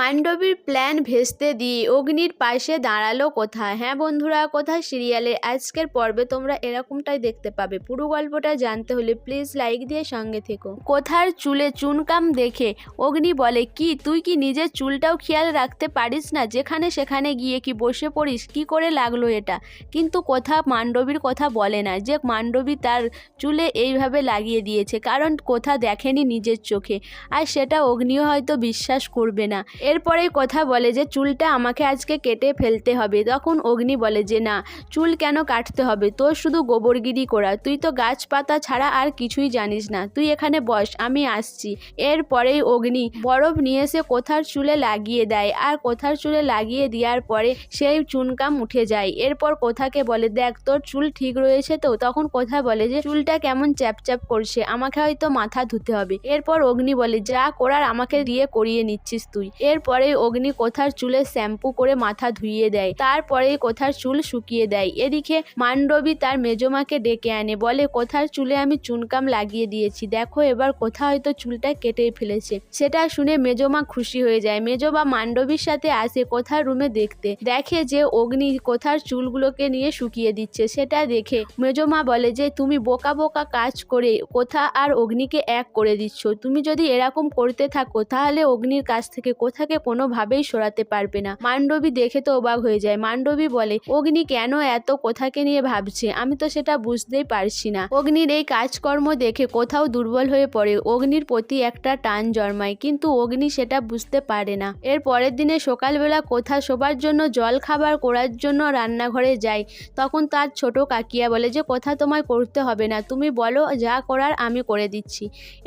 মান্ডবীর plan ভেস্তে দিয়ে অগ্নির পাশে দাঁড়াল কোথা হ্যাঁ বন্ধুরা কোথা সিরিয়ালের আজকের পর্বে তোমরা এরকমটাই দেখতে পাবে। পুরো গল্পটা জানতে হলে প্লিজ লাইক দিয়ে সঙ্গে থেকো। কোথার চুলে চুনকাম দেখে? অগ্নি বলে, কি, তুই কি নিজের চুলটাও খেয়াল রাখতে পারিস না? যেখানে সেখানে গিয়ে কি বসে পড়িস? কি করে লাগল এটা? কিন্তু কোথা মান্ডবীর কথা বলে না। যে মান্ডবী তার চুলে এইভাবে লাগিয়ে দিয়েছে, কারণ কোথা দেখেনি নিজের চোখে। আর সেটা অগ্নিও হয়তো বিশ্বাস করবে না। এরপরেই কথা বলে যে, চুলটা আমাকে আজকে কেটে ফেলতে হবে। তখন অগ্নি বলে যে, না, চুল কেন কাটতে হবে? তোর শুধু গোবরগিরি করা। তুই তো গাছপাতা ছাড়া আর কিছুই জানিস না। তুই এখানে বস, আমি আসছি। এরপরেই অগ্নি বরফ নিয়ে এসে কোথার চুলে লাগিয়ে দেয়। আর কোথার চুলে লাগিয়ে দেওয়ার পরে সেই চুনকাম উঠে যায়। এরপর কোথাকে বলে, দেখ, তোর চুল ঠিক রয়েছে তো? তখন কোথা বলে যে, চুলটা কেমন চ্যাপচ্যাপ করছে। আমাকে হয়তো মাথা ধুতে হবে। এরপর অগ্নি বলে, যা করার আমাকে দিয়ে করিয়ে নিচ্ছিস তুই। এরপরে অগ্নি কোথার চুলে শ্যাম্পু করে মাথা ধুইয়ে দেয় তারপরে কোথার চুল শুকিয়ে দেয়। এদিকে মান্ডবী তার মেজমাকে ডেকে আনে, বলে, কোথার চুলে আমি চুনকাম লাগিয়ে দিয়েছি? দেখো এবার কোথা হয়তো চুলটা কেটে ফেলেছে। সেটা শুনে মেজমা খুশি হয়ে যায়। মেজবা মান্ডবীর সাথে আসে কোথার রুমে দেখতে। দেখে যে অগ্নি কোথার চুলগুলোকে নিয়ে শুকিয়ে দিচ্ছে, সেটা দেখে মেজমা বলে যে, তুমি বোকা বোকা কাজ করে কোথা আর অগ্নিকে এক করে দিচ্ছ। তুমি যদি এরকম করতে থাকো, তাহলে অগ্নির কাছ থেকে কোথাকে কোনোভাবেই সরাতে পারবে না। মান্ডবী দেখে তো অবাক হয়ে যায়। মান্ডবী বলে, অগ্নি কেন এত কোথাকে নিয়ে ভাবছে? আমি তো সেটা বুঝতেই পারছি না। অগ্নির এই কাজকর্ম দেখে কোথাও দুর্বল হয়ে পড়ে। অগ্নির প্রতি একটা টান জন্মায়, কিন্তু অগ্নি সেটা বুঝতে পারে না। এর পরের দিনে সকালবেলা কোথা সবার জন্য, জল খাবার করার জন্য রান্নাঘরে যায়, তখন তার ছোট কাকিয়া বলে, যে কোথা তোমায় করতে হবে না, তুমি বলো যা করার আমি করে দিচ্ছি।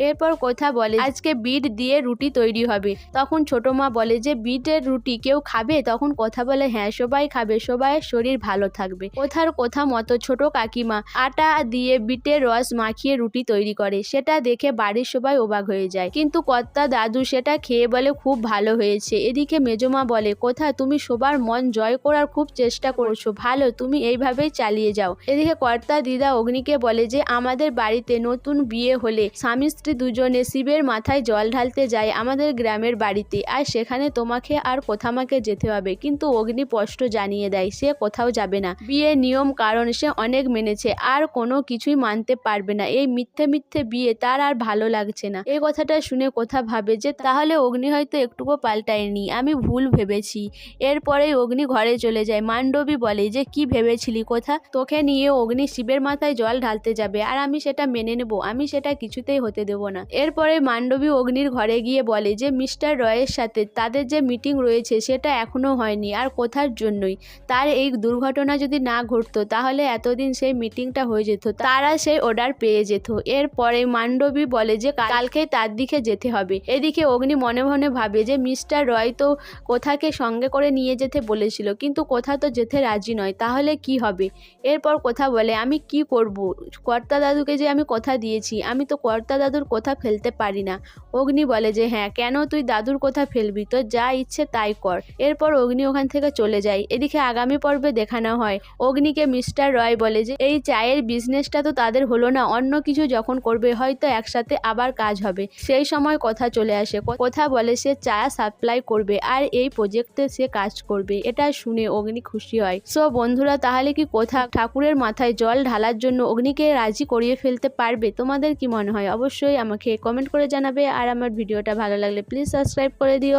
এরপর কোথা বলে, আজকে বিট দিয়ে রুটি তৈরি হবে। তখন ছোট মা বলে যে, বিটের রুটি কেউ খাবে? তখন কথা বলে হ্যাঁ সবাই খাবে সবাইয়ের শরীর ভালো থাকবে। কোথার কোথা মতো ছোট কাকিমা আটা দিয়ে বিটের রস মাখিয়ে রুটি তৈরি করে। সেটা দেখে বাড়ির সবাই অবাক হয়ে যায়। কিন্তু কর্তা দাদু সেটা খেয়ে বলে, খুব ভালো হয়েছে। এদিকে মেজমা বলে, কোথা, তুমি সবার মন জয় করার খুব চেষ্টা করছ। ভালো, তুমি এইভাবেই চালিয়ে যাও। এদিকে কর্তা দিদা অগ্নিকে বলে যে, আমাদের বাড়িতে নতুন বিয়ে হলে স্বামী স্ত্রী দুজনে শিবের মাথায় জল ঢালতে যায় আমাদের গ্রামের বাড়িতে। আর সেখানে তোমাকে আর কোথামাকে যেতে হবে। কিন্তু অগ্নি স্পষ্ট জানিয়ে দেয়, সে কোথাও যাবে না। বিয়ের নিয়ম কারণ সে অনেক মেনেছে, আর কোনো কিছুই মানতে পারবে না। এই মিথ্যে মিথ্যে বিয়ে তার আর ভালো লাগছে না। এই কথাটা শুনে কোথা ভাবে যে, তাহলে অগ্নি হয়তো একটুকু পাল্টায়নি, আমি ভুল ভেবেছি। এরপরেই অগ্নি ঘরে চলে যায়। মান্ডবী বলে, যে কি ভেবেছিলি, কোথা? তোকে নিয়ে অগ্নি শিবের মাথায় জল ঢালতে যাবে, আর আমি সেটা মেনে নেব, আমি সেটা কিছুতেই হতে দেব না। এরপরে মান্ডবী অগ্নির ঘরে গিয়ে বলে যে, মিস্টার রয়ের সাথে তাদের যে মিটিং রয়েছে সেটা এখনও হয়নি, আর কোথার জন্যই? তার এই দুর্ঘটনা যদি না ঘটতো, তাহলে এতদিন সেই মিটিংটা হয়ে যেত, তারা সেই অর্ডার পেয়ে যেত। এরপরে মান্ডবী বলে যে কালকে তার দিকে যেতে হবে। এদিকে অগ্নি মনে মনে ভাবে যে, মিস্টার রয় তো কোথাকে সঙ্গে করে নিয়ে যেতে বলেছিল, কিন্তু কোথা তো যেতে রাজি নয়, তাহলে কি হবে? এরপর কথা বলে, আমি কি করব? কর্তা দাদুকে যে আমি কথা দিয়েছি, আমি তো কর্তা দাদুর কথা ফেলতে পারি না। অগ্নি বলে যে হ্যাঁ কেন তুই দাদুর কথা ফেলবি, তোর যা ইচ্ছে তাই কর। এরপর অগ্নি ওখান থেকে চলে যায়। এদিকে আগামী পর্বে দেখানো হয়। অগ্নিকে মিস্টার রয় বলে যে, এই চায়ের বিজনেসটা তো তাদের হলো না। অন্য কিছু যখন করবে, হয়তো একসাথে আবার কাজ হবে সেই সময় কথা চলে আসে। কথা বলে সে চা সাপ্লাই করবে আর এই প্রজেক্টে সে কাজ করবে। এটা শুনে অগ্নি খুশি হয়। সো, বন্ধুরা, তাহলে কি কোথা ঠাকুরের মাথায় জল ঢালার জন্য অগ্নিকে রাজি করিয়ে ফেলতে পারবে? তোমাদের কি মনে হয়? অবশ্যই আমাকে কমেন্ট করে জানাবে। আর আমার ভিডিওটা ভালো লাগলে প্লিজ সাবস্ক্রাইব করে দিও।